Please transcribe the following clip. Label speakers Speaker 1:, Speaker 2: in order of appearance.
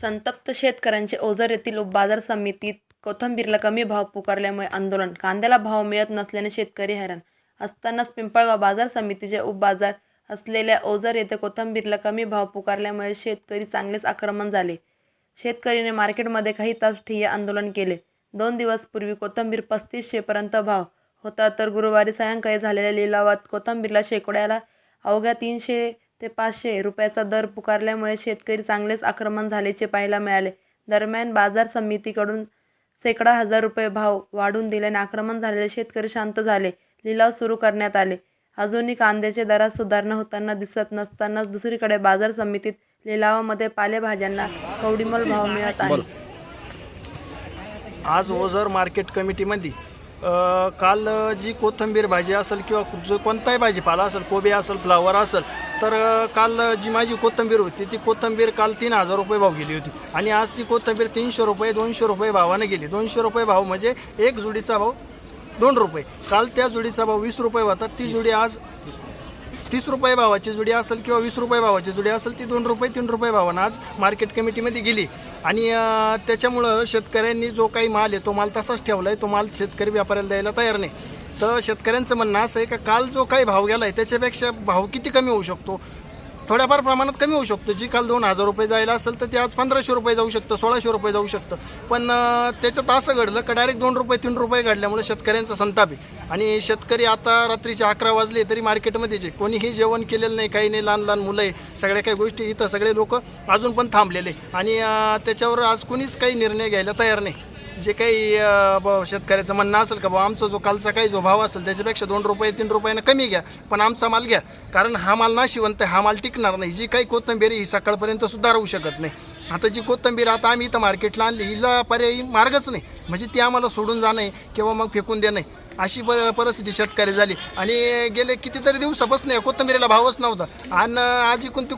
Speaker 1: संतप्त शेतकऱ्यांचे ओझर येथील बाजार समितीत कोथंबीरला कमी भाव पुकारल्यामुळे आंदोलन. कांद्याला भाव मिळत नसल्याने शेतकरी हैराण. असतानाच पिंपळगाव बाजार समितीचे उपबाजार असलेल्या ओझर येथे कोथंबीरला कमी भाव पुकारल्यामुळे शेतकरी चांगलेच आक्रमण झाले. शेतकरीने मार्केटमध्ये काही तास ठिय्या आंदोलन केले. दोन दिवस पूर्वी कोथिंबीर पस्तीसशेपर्यंत भाव होता तर गुरुवारी सायंकाळी झालेल्या लिलावात कोथंबीरला शेकड्याला अवघ्या तीनशे ते पाचशे रुपयाचा दर पुकारल्यामुळे शेतकरी चांगलेच आक्रमण झाल्याचे पाहायला मिळाले. दरम्यान बाजार समितीकडून शेकडा हजार रुपये भाव वाढवून दिल्याने आक्रमण झालेले शेतकरी शांत झाले. लिलाव सुरू करण्यात आले. अजूनही कांद्याच्या दरात सुधारणा होताना दिसत नसतानाच दुसरीकडे बाजार समितीत लिलावामध्ये पालेभाज्यांना कवडीमोल भाव मिळत आहे.
Speaker 2: आज ओझर मार्केट कमिटीमध्ये काल जी कोथिंबीर भाजी असेल किंवा जो कोणताही भाजीपाला असेल कोबी असेल फ्लावर असेल तर काल जी माझी कोथिंबीर होती ती कोथिंबीर काल तीन हजार रुपये भाव गेली होती. आणि आज ती कोथिंबीर तीनशे रुपये दोनशे रुपये भावाने गेली. दोनशे रुपये भाव म्हणजे एक जुडीचा भाव दोन रुपये. काल त्या जुडीचा भाव वीस रुपये होता. ती जुडी आज तीस रुपये भावाची जुडी असेल किंवा वीस रुपये भावाची जुडी असेल ती दोन रुपये तीन रुपये भावानं आज मार्केट कमिटीमध्ये गेली. आणि त्याच्यामुळं शेतकऱ्यांनी जो काही माल आहे तो माल तसाच ठेवला आहे तो माल शेतकरी व्यापाऱ्याला द्यायला तयार नाही. तर शेतकऱ्यांचं म्हणणं असं आहे का काल जो काही भाव गेला आहे त्याच्यापेक्षा भाव किती कमी होऊ शकतो? थोड्याफार प्रमाणात कमी होऊ शकतो. जी काल दोन हजार रुपये जायला असेल तर ते आज पंधराशे रुपये जाऊ शकतं सोळाशे रुपये जाऊ शकतं. पण त्याच्यात असं घडलं का डायरेक्ट दोन रुपये तीन रुपये घडल्यामुळे शेतकऱ्यांचा संताप आहे. आणि शेतकरी आता रात्रीचे अकरा वाजले तरी मार्केटमध्येच आहे कोणीही जेवण केलेलं नाही काही नाही लहान लहान मुलं आहे सगळ्या काही गोष्टी इथं सगळे लोक अजून पण थांबलेले. आणि त्याच्यावर आज कोणीच काही निर्णय घ्यायला तयार नाही. जे काही अं, शेतकऱ्याचं म्हणणं असेल का बा आमचा जो कालचा काही जो भाव असेल त्याच्यापेक्षा दोन रुपये तीन रुपयानं कमी घ्या पण आमचा माल घ्या. कारण हा माल नाशिवंत आहे हा माल टिकणार नाही. जी काही कोथंबीर आहे ही सकाळपर्यंत सुद्धा राहू शकत नाही. आता जी कोथंबीर आता आम्ही इथं मार्केटला आणली हिला पर्यायी मार्गच नाही. म्हणजे ती आम्हाला सोडून जाणं आहे किंवा मग फेकून देणं आहे अशी प परिस्थिती शेतकरी झाली. आणि गेले कितीतरी दिवसापासून या कोथिंबीरीला भावच नव्हता. आणि आज इकून तिकून